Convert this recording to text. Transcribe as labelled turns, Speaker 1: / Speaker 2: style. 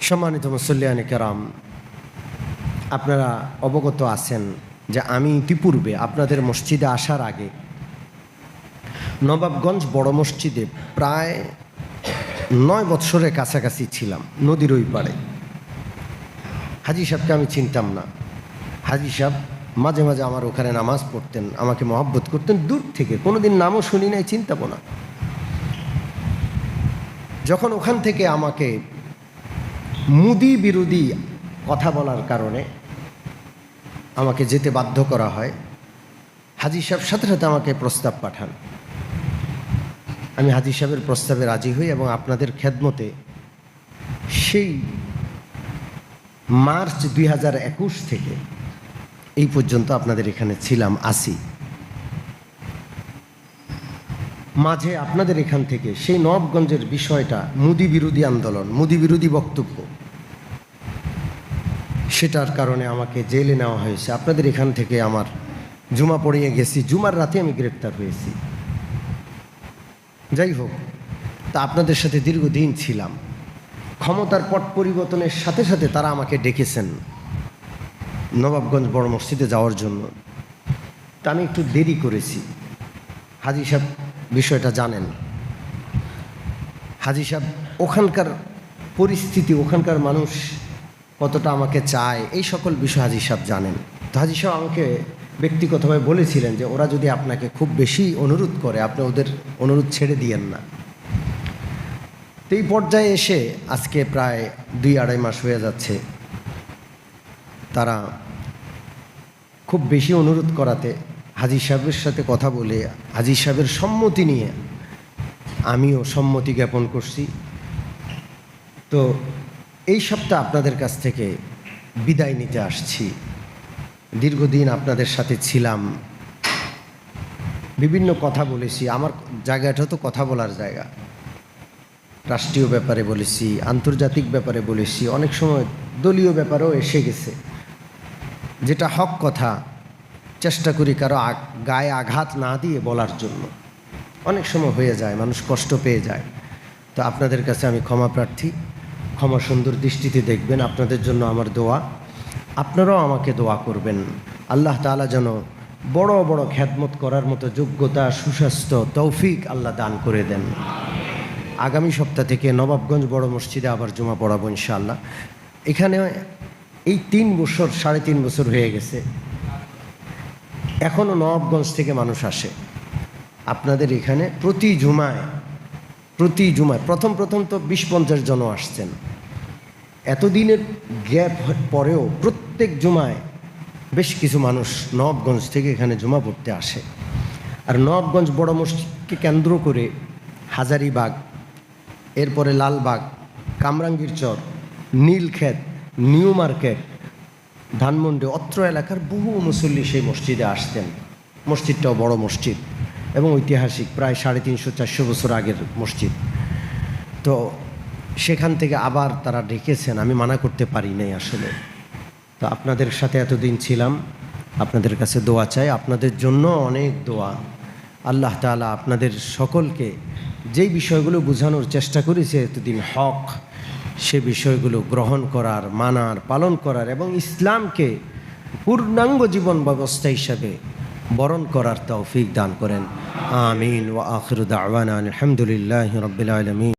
Speaker 1: সম্মানিত মুসল্লিয়ান কেরাম, আপনারা অবগত আছেন যে আমি ইতিপূর্বে আপনাদের মসজিদে আসার আগে নবাবগঞ্জ বড় মসজিদে প্রায় নয় বৎসরের কাছাকাছি ছিলাম নদীর ওই পাড়ে। হাজি সাহেবকে আমি চিনতাম না। হাজি সাহেব মাঝে মাঝে আমার ওখানে নামাজ পড়তেন, আমাকে মহব্বত করতেন। দূর থেকে, কোনোদিন নামও শুনি নাই চিন্তাবো না। যখন ওখান থেকে আমাকে মুদি বিরোধী কথা বলার কারণে আমাকে যেতে বাধ্য করা হয়। হাজি সাহেব সাথে সাথে আমাকে প্রস্তাব পাঠান। আমি হাজি সাহেবের প্রস্তাবে রাজি হই এবং আপনাদের খেদমতে সেই মার্চ দুই হাজার একুশ থেকে এই পর্যন্ত আপনাদের এখানে ছিলাম, আসি। মাঝে আপনাদের এখান থেকে সেই নবগঞ্জের বিষয়টা, মুদি বিরোধী আন্দোলন, মুদি বিরোধী বক্তব্য, সেটার কারণে আমাকে জেলে নেওয়া হয়েছে। আপনাদের এখান থেকে আমার জুমা পড়িয়ে গেছি। জুমার রাতে আমি গ্রেপ্তার হয়েছি। যাই হোক, তা আপনাদের সাথে দীর্ঘদিন ছিলাম। ক্ষমতার পট পরিবর্তনের সাথে সাথে তারা আমাকে ডেকেছেন নবাবগঞ্জ বড় মসজিদে যাওয়ার জন্য। তা আমি একটু দেরি করেছি। হাজি সাহেব বিষয়টা জানেন। হাজি সাহেব, ওখানকার পরিস্থিতি, ওখানকার মানুষ কতটা আমাকে চায়, এই সকল বিষয় হাজি সাহেব জানেন। তো হাজি সাহেব আমাকে ব্যক্তিগতভাবে বলেছিলেন যে, ওরা যদি আপনাকে খুব বেশি অনুরোধ করে, আপনি ওদের অনুরোধ ছেড়ে দিয়েন না। তো এই পর্যায়ে এসে আজকে প্রায় দুই আড়াই মাস হয়ে যাচ্ছে। তারা খুব বেশি অনুরোধ করাতে হাজি সাহেবের সাথে কথা বলে, হাজি সাহেবের সম্মতি নিয়ে আমিও সম্মতি জ্ঞাপন করছি। তো এই সপ্তাহ আপনাদের কাছ থেকে বিদায় নিতে আসছি। দীর্ঘদিন আপনাদের সাথে ছিলাম। বিভিন্ন কথা বলেছি। আমার জায়গাটা তো কথা বলার জায়গা। রাষ্ট্রীয় ব্যাপারে বলেছি, আন্তর্জাতিক ব্যাপারে বলেছি, অনেক সময় দলীয় ব্যাপারেও এসে গেছে। যেটা হক কথা চেষ্টা করি কারও গায়ে আঘাত না দিয়ে বলার জন্য। অনেক সময় হয়ে যায়, মানুষ কষ্ট পেয়ে যায়। তো আপনাদের কাছে আমি ক্ষমা প্রার্থী। ক্ষমা সুন্দর দৃষ্টিতে দেখবেন, আপনাদের জন্য আমার দোয়া। আপনারাও আমাকে দোয়া করবেন। আল্লাহ তাআলা যেন বড় বড় খ্যাতমত করার মতো যোগ্যতা, সুস্বাস্থ্য, তৌফিক আল্লাহ দান করে দেন। আগামী সপ্তাহ থেকে নবাবগঞ্জ বড় মসজিদে আবার জমা পড়াবো ইনশাআল্লাহ। এখানে এই তিন বছর, সাড়ে তিন বছর হয়ে গেছে। এখনও নবাবগঞ্জ থেকে মানুষ আসে। আপনাদের এখানে প্রতি জুমায় প্রতি জুমায়, প্রথম প্রথম তো বিশ পঞ্চাশ জন আসছেন। এতদিনের গ্যাপ পরেও প্রত্যেক জুমায় বেশ কিছু মানুষ নবাবগঞ্জ থেকে এখানে জুমা পড়তে আসে। আর নবাবগঞ্জ বড় মসজিদকে কেন্দ্র করে হাজারিবাগ, এরপরে লালবাগ কামরাঙ্গীর চর নীলক্ষেত, নিউ মার্কেট ধানমন্ডি, অত্র এলাকার বহু মুসল্লি সেই মসজিদে আসতেন। মসজিদটাও বড় মসজিদ এবং ঐতিহাসিক, প্রায় সাড়ে তিনশো চারশো বছর আগের মসজিদ। তো সেখান থেকে আবার তারা ডেকেছেন, আমি মানা করতে পারি নাই আসলে। তো আপনাদের সাথে এতদিন ছিলাম, আপনাদের কাছে দোয়া চাই, আপনাদের জন্য অনেক দোয়া। আল্লাহ তাআলা আপনাদের সকলকে যেই বিষয়গুলো বোঝানোর চেষ্টা করেছে, এতদিন হক সে বিষয়গুলো গ্রহণ করার, মানার, পালন করার এবং ইসলামকে পূর্ণাঙ্গ জীবন ব্যবস্থা হিসাবে বরণ করার তৌফিক দান করেন। আমিন ও আখরুদ আওয়ান আলহামদুলিল্লাহ রবিলমিন